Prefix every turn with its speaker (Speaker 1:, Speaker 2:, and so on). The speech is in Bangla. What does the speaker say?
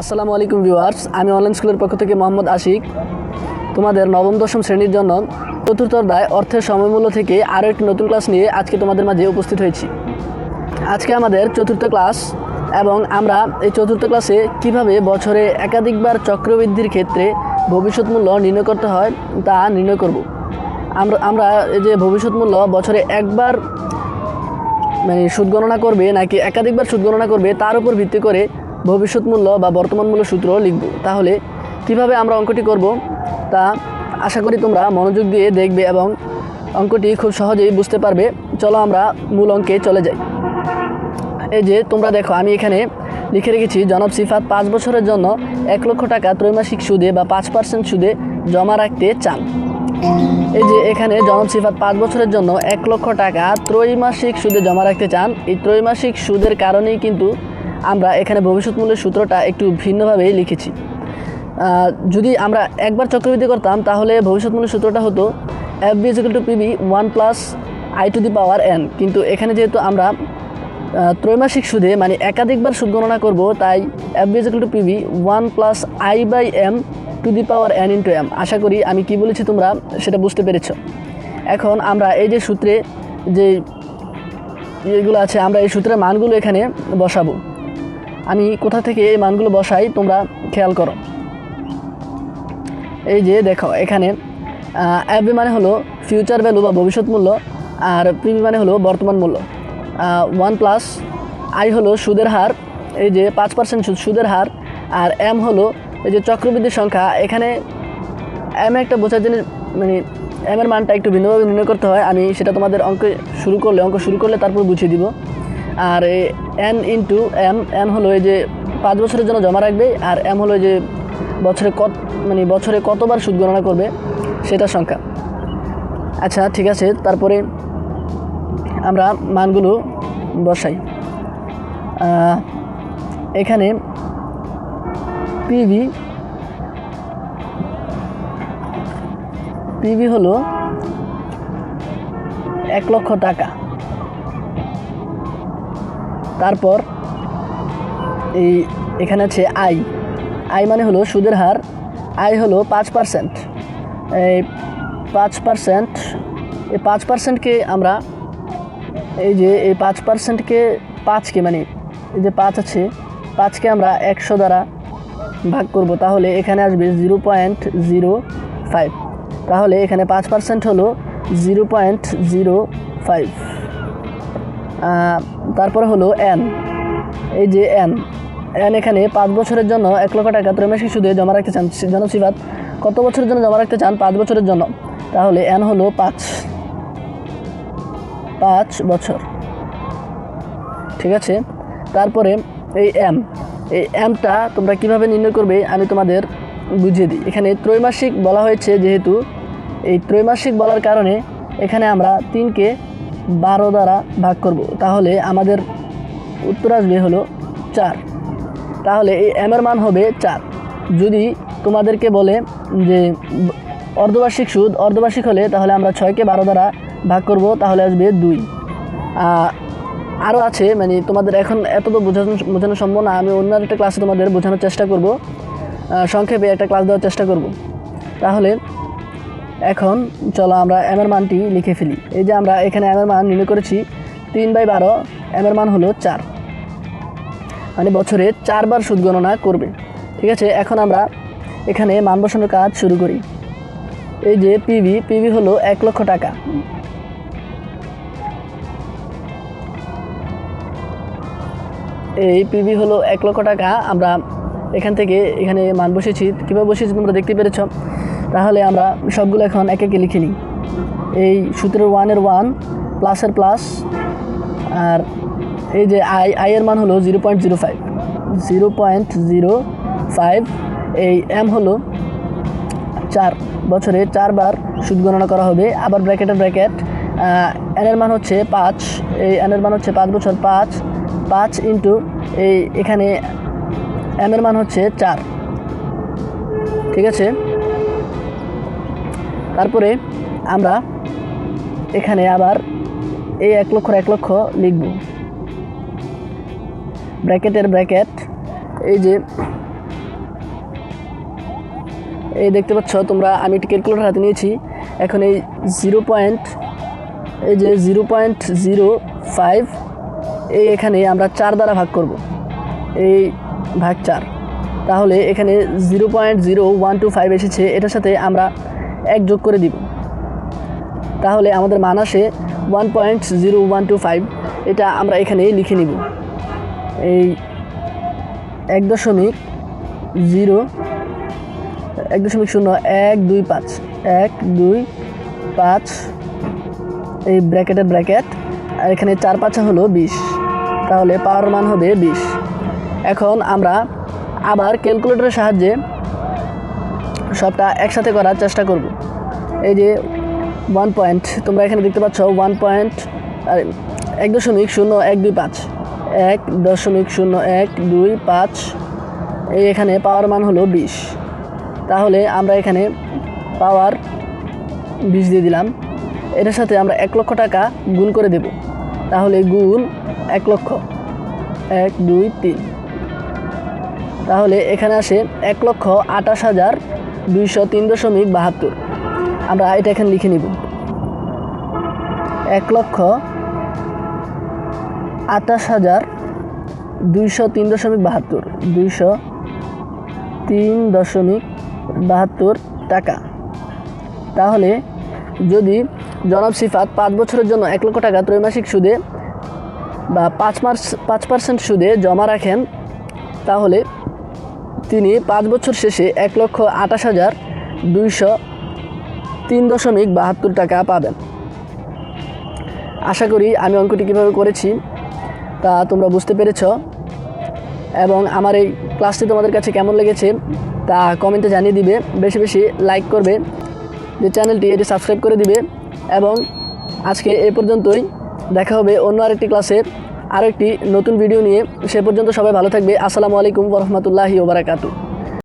Speaker 1: আসসালামু আলাইকুম ভিউয়ার্স, আমি অনলাইন স্কুলের পক্ষ থেকে মোহাম্মদ আশিক। তোমাদের নবম, দশম শ্রেণির জন্য চতুর্থ অধ্যায় অর্থের সময়মূল্য থেকে আরও একটি নতুন ক্লাস নিয়ে আজকে তোমাদের মাঝে উপস্থিত হয়েছি। আজকে আমাদের চতুর্থ ক্লাস এবং আমরা এই চতুর্থ ক্লাসে কীভাবে বছরে একাধিকবার চক্রবৃদ্ধির ক্ষেত্রে ভবিষ্যৎ মূল্য নির্ণয় করতে হয় তা নির্ণয় করব। আমরা আমরা এই যে ভবিষ্যৎ মূল্য বছরে একবার মানে সুদ গণনা করবে নাকি একাধিকবার সুদ গণনা করবে তার উপর ভিত্তি করে ভবিষ্যৎ মূল্য বা বর্তমান মূল্য সূত্র লিখব। তাহলে কীভাবে আমরা অঙ্কটি করব? তা আশা করি তোমরা মনোযোগ দিয়ে দেখবে এবং অঙ্কটি খুব সহজেই বুঝতে পারবে। চলো আমরা মূল অঙ্কে চলে যাই। এই যে তোমরা দেখো, আমি এখানে লিখে রেখেছি, জনাব সিফাত পাঁচ বছরের জন্য এক লক্ষ টাকা ত্রৈমাসিক সুদে বা পাঁচ পার্সেন্ট সুদে জমা রাখতে চান। এই যে এখানে জনাব সিফাত পাঁচ বছরের জন্য এক লক্ষ টাকা ত্রৈমাসিক সুদে জমা রাখতে চান। এই ত্রৈমাসিক সুদের কারণেই কিন্তু আমরা এখানে ভবিষ্যৎ মূল্যের সূত্রটা একটু ভিন্নভাবেই লিখেছি। যদি আমরা একবার চক্রবৃদ্ধি করতাম, তাহলে ভবিষ্যৎ মূল্যের সূত্রটা হতো F V equal to PV one plus I to the power N কিন্তু এখানে যেহেতু আমরা ত্রৈমাসিক সুদে মানে একাধিকবার সুদ গণনা করব, তাই F V equal to PV one plus I by M to the power N into M আশা করি আমি কি বলেছি তোমরা সেটা বুঝতে পেরেছ। এখন আমরা এই যে সূত্রে যে ইয়েগুলো আছে, আমরা এই সূত্রের মানগুলো এখানে বসাবো। আমি কোথা থেকে এই মানগুলো বসাই তোমরা খেয়াল করো। এই যে দেখো, এখানে এফবি মানে হলো ফিউচার ভ্যালু বা ভবিষ্যৎ মূল্য, আর পিবি মানে হলো বর্তমান মূল্য। ওয়ান প্লাস আই হলো সুদের হার, এই যে পাঁচ পার্সেন্ট সুদের হার, আর এম হলো এই যে চক্রবৃদ্ধির সংখ্যা। এখানে এম একটা বোঝার জিনিস মানে এম এর মানটা একটু ভিন্নভাবে নির্ণয় করতে হয়, আমি সেটা তোমাদের অঙ্ক শুরু করলে, অঙ্ক শুরু করলে তারপর বুঝিয়ে দিব। আর এন ইন্টু এম এন হলো এই যে পাঁচ বছরের জন্য জমা রাখবে, আর এম হলো যে বছরে কত মানে বছরে কতবার সুদ গণনা করবে সেটার সংখ্যা। আচ্ছা ঠিক আছে, তারপরে আমরা মানগুলো বসাই। এখানে পিভি পিভি হলো এক লক্ষ টাকা। তারপর এই এখানে আছে আই। আই মানে হলো সুদের হার, আই হলো পাঁচ পার্সেন্ট এই পাঁচ পার্সেন্ট এই পাঁচ পার্সেন্টকে আমরা এই যে এই পাঁচ পার্সেন্টকে পাঁচকে মানে এই যে পাঁচ আছে পাঁচকে আমরা একশো দ্বারা ভাগ করব, তাহলে এখানে আসবে জিরো পয়েন্ট জিরো ফাইভ। তাহলে এখানে পাঁচ পার্সেন্ট হলো জিরো পয়েন্ট জিরো ফাইভ। তারপরে হলো এন এই যে এন এন এখানে পাঁচ বছরের জন্য এক লক্ষ টাকা ত্রৈমাসিক সুদে জমা রাখতে চান জনসিবাদ কত বছরের জন্য জমা রাখতে চান পাঁচ বছরের জন্য? তাহলে এন হলো পাঁচ। পাঁচ বছর। ঠিক আছে? তারপরে এই এম এই এমটা তোমরা কীভাবে নির্ণয় করবে আমি তোমাদের বুঝিয়ে দিই। এখানে ত্রৈমাসিক বলা হয়েছে যেহেতু এই ত্রৈমাসিক বলার কারণে এখানে আমরা তিনকে বারো দ্বারা ভাগ করব। তাহলে আমাদের উত্তর আসবে হলো চার। তাহলে এই এম এর মান হবে চার। যদি তোমাদেরকে বলে যে অর্ধবার্ষিক সুদ অর্ধবার্ষিক হলে তাহলে আমরা ছয়কে বারো দ্বারা ভাগ করব, তাহলে আসবে দুই। আরও আছে মানে তোমাদের এখন এত তো বোঝানো বোঝানো সম্ভব না, আমি অন্য একটা ক্লাসে তোমাদের বোঝানোর চেষ্টা করব। সংক্ষেপে একটা ক্লাস দেওয়ার চেষ্টা করব। তাহলে এখন চলো আমরা এম এর মানটি লিখে ফেলি। এই যে আমরা এখানে এম এর মান নির্ণয় করেছি, তিন বাই বারো এম এর মান হলো চার। মানে বছরে চারবার সুদ গণনা করবে। ঠিক আছে, এখন আমরা এখানে মান বসানোর কাজ শুরু করি। এই যে পিভি পিভি হলো এক লক্ষ টাকা। এই পিভি হলো এক লক্ষ টাকা। আমরা এখান থেকে এখানে মান বসেছি কীভাবে বসেছি তোমরা দেখতে পেরেছ? তাহলে আমরা সবগুলো এখন এক একে লিখে নিই। এই সূত্রের ওয়ানের ওয়ান প্লাসের প্লাস আর এই যে আই আই এর মান হলো zero point zero five zero point zero five এই এম হলো চার। বছরে চারবার সুদ গণনা করা হবে। আবার ব্র্যাকেটের ব্র্যাকেট এন এর মান হচ্ছে পাঁচ। এই এন এর মান হচ্ছে পাঁচ বছর পাঁচ। পাঁচ ইন্টু এই এখানে এম এর মান হচ্ছে চার। ঠিক আছে? তারপরে আমরা এখানে আবার এই এক লক্ষ এক লক্ষ লিখব। ব্র্যাকেটের ব্র্যাকেট, এই যে, এই দেখতে পাচ্ছ তোমরা, আমি একটি ক্যালকুলেটর হাতে নিয়েছি। এখন এই জিরো পয়েন্ট, এই যে জিরো পয়েন্ট জিরো ফাইভ, এই এখানে আমরা চার দ্বারা ভাগ করব। এই ভাগ চার। তাহলে এখানে zero point zero one two five এসেছে। এটার সাথে আমরা এক যোগ করে দিব। তাহলে আমাদের মান আসে one point zero one two five এটা আমরা এখানে লিখে নিব। এই এক দশমিক জিরো, এক দশমিক শূন্য, এক দুই পাঁচ, এক দুই পাঁচ, এই ব্র্যাকেটের ব্র্যাকেট আর এখানে চার পাঁচা হলো বিশ। তাহলে পাওয়ার মান হবে বিশ। এখন আমরা আবার ক্যালকুলেটরের সাহায্যে সবটা একসাথে করার চেষ্টা করব। এই যে ওয়ান পয়েন্ট তোমরা এখানে দেখতে পাচ্ছ ওয়ান পয়েন্ট আর, এক দশমিক শূন্য এক দুই পাঁচ। এক দশমিক শূন্য এক দুই পাঁচ, এই এখানে পাওয়ার মান হলো বিশ। তাহলে আমরা এখানে পাওয়ার বিশ দিয়ে দিলাম। এটার সাথে আমরা এক লক্ষ টাকা গুণ করে দেব। তাহলে গুণ এক লক্ষ, এক দুই তিন। তাহলে এখানে আসে এক লক্ষ আঠাশ হাজার দুইশো তিন দশমিক বাহাত্তর। আমরা এটা এখানে লিখে নিব। এক লক্ষ আঠাশ হাজার দুইশো তিন দশমিক বাহাত্তর, দুইশো তিন দশমিক বাহাত্তর টাকা। তাহলে যদি জনাব সিফাত পাঁচ বছরের জন্য এক লক্ষ টাকা ত্রৈমাসিক সুদে বা পাঁচ মার্চ পাঁচ পার্সেন্ট সুদে জমা রাখেন, তাহলে তিনি পাঁচ বছর শেষে এক লক্ষ আঠাশ হাজার দুইশো তিন দশমিক বাহাত্তর টাকা পাবেন। আশা করি আমি অঙ্কটি কীভাবে করেছি তা তোমরা বুঝতে পেরেছ এবং আমার এই ক্লাসটি তোমাদের কাছে কেমন লেগেছে তা কমেন্টে জানিয়ে দিবে। বেশি বেশি লাইক করবে, যে চ্যানেলটি এটি সাবস্ক্রাইব করে দিবে এবং আজকে এ পর্যন্তই। দেখা হবে অন্য আরেকটি ক্লাসে। আরেকটি নতুন ভিডিও নিয়ে সে পর্যন্ত সবাই ভালো থাকবে। আসসালামু আলাইকুম রহমতুল্লাহি ওবরাকাতু